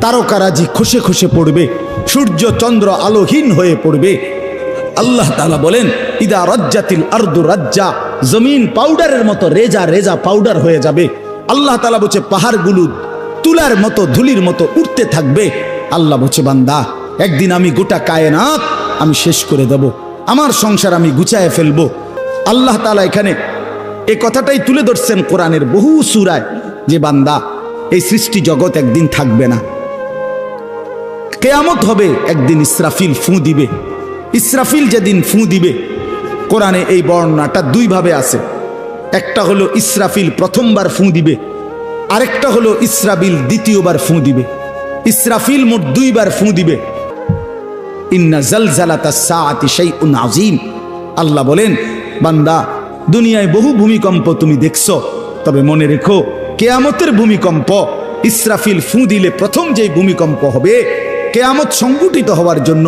তারকারাজি খসে খসে পড়বে, সূর্য চন্দ্র আলোহীন হয়ে পড়বে। আল্লাহ তালা বলেন, ইদা রজ্জাতিল আরদু রাজ্জা জমিন পাউডারের মতো রেজা রেজা পাউডার হয়ে যাবে। আল্লাহ তালা বলছে, পাহাড়গুলো তুলার মতো, ধুলির মতো উঠতে থাকবে। আল্লাহ বলছে, বান্দা, একদিন আমি গোটা কায়নাত আমি শেষ করে দেব। আমার সংসার আমি গুছায় ফেলব। আল্লাহ তালা এখানে এ কথাটাই তুলে ধরছেন কোরআনের বহু সুরায় যে, বান্দা, এই সৃষ্টি জগৎ একদিন থাকবে না। কেয়ামত হবে, একদিন ইসরাফিল ফু দিবে। ইসরাফিল যেদিন ফু দিবে, কোরআনে এই বর্ণনাটা দুইভাবে আছে। একটা হলো ইসরাফিল প্রথমবার ফু দিবে, আরেকটা হলো ইসরাবিল দ্বিতীয়বার ফু দিবে। ইসরাফিল মোট দুইবার ফু দিবে। ইন্না জালজালাতা সাআতি শাইউন আযীম। আল্লাহ বলেন, বান্দা, দুনিয়ায় বহু ভূমিকম্প তুমি দেখছ, তবে মনে রেখো, কেয়ামতের ভূমিকম্প, ইসরাফিল ফু দিলে প্রথম যেই ভূমিকম্প হবে কেয়ামত সংগঠিত হওয়ার জন্য,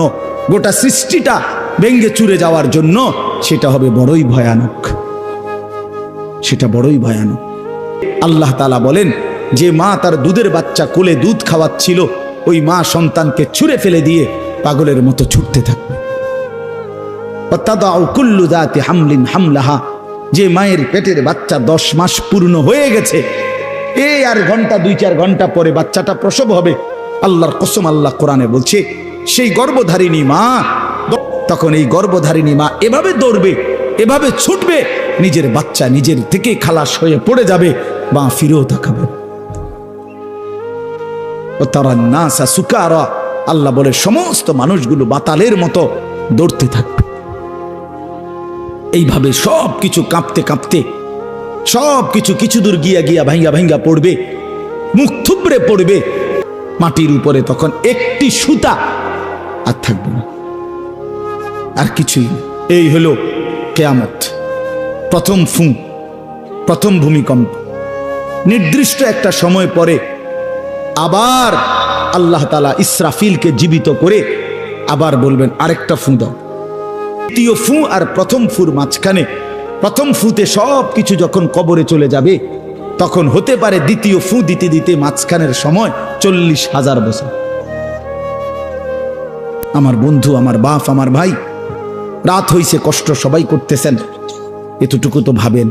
গোটা সৃষ্টিটা ভেঙ্গে চুরে যাওয়ার জন্য সেটা হবে বড়ই ভয়ানক। সেটা বড়ই ভয়ানক। আল্লাহ তালা বলেন, যে মা তার দুধের বাচ্চা কোলে দুধ খাওয়াচ্ছিল, ওই মা সন্তানকে ছুঁড়ে ফেলে দিয়ে পাগলের মতো ছুটতে থাকবে। হামলিন হামলাহা, যে মায়ের পেটের বাচ্চা দশ মাস পূর্ণ হয়ে গেছে এই আর ঘণ্টা, দুই চার ঘণ্টা পরে বাচ্চাটা প্রসব হবে। আল্লাহর কসম আল্লাহ কোরআনে বলছে, সেই গর্ভধারিণী মা, তখন এই গর্ভধারিণী মা এভাবে দৌড়বে, এভাবে ছুটবে, নিজের বাচ্চা নিজের থেকে খালাস হয়ে পড়ে যাবে বা ফিরেও তাকাবে তারা নাসা সুকারা, আল্লাহ বলে, সমস্ত মানুষগুলো বাতালের মতো দৌড়তে থাকবে। এইভাবে সব কিছু কাঁপতে কাঁপতে সব কিছু কিছু দূর গিয়া গিয়া ভাঙ্গা ভাঙ্গা পড়বে, মুখ থুবড়ে পড়বে মাটির উপরে তখন একটি সুতা আর থাকবে না। আর কিছুই এই হলো কেয়ামত। প্রথম ফু, প্রথম ভূমিকম্প। নির্দিষ্ট একটা সময় পরে আবার আল্লাহ তালা ইসরাফিলকে জীবিত করে আবার বলবেন, আরেকটা ফু দাও। দ্বিতীয় ফু আর প্রথম ফুর মাঝখানে, প্রথম ফুতে সব কিছু যখন কবরে চলে যাবে তখন হতে পারে দ্বিতীয় ফু দিতে দিতে মাঝখানের সময় চল্লিশ হাজার বছর। আমার বন্ধু, আমার বাপ, আমার ভাই, রাত হইছে, কষ্ট সবাই করতেছেন। এতটুকু তো ভাবেন।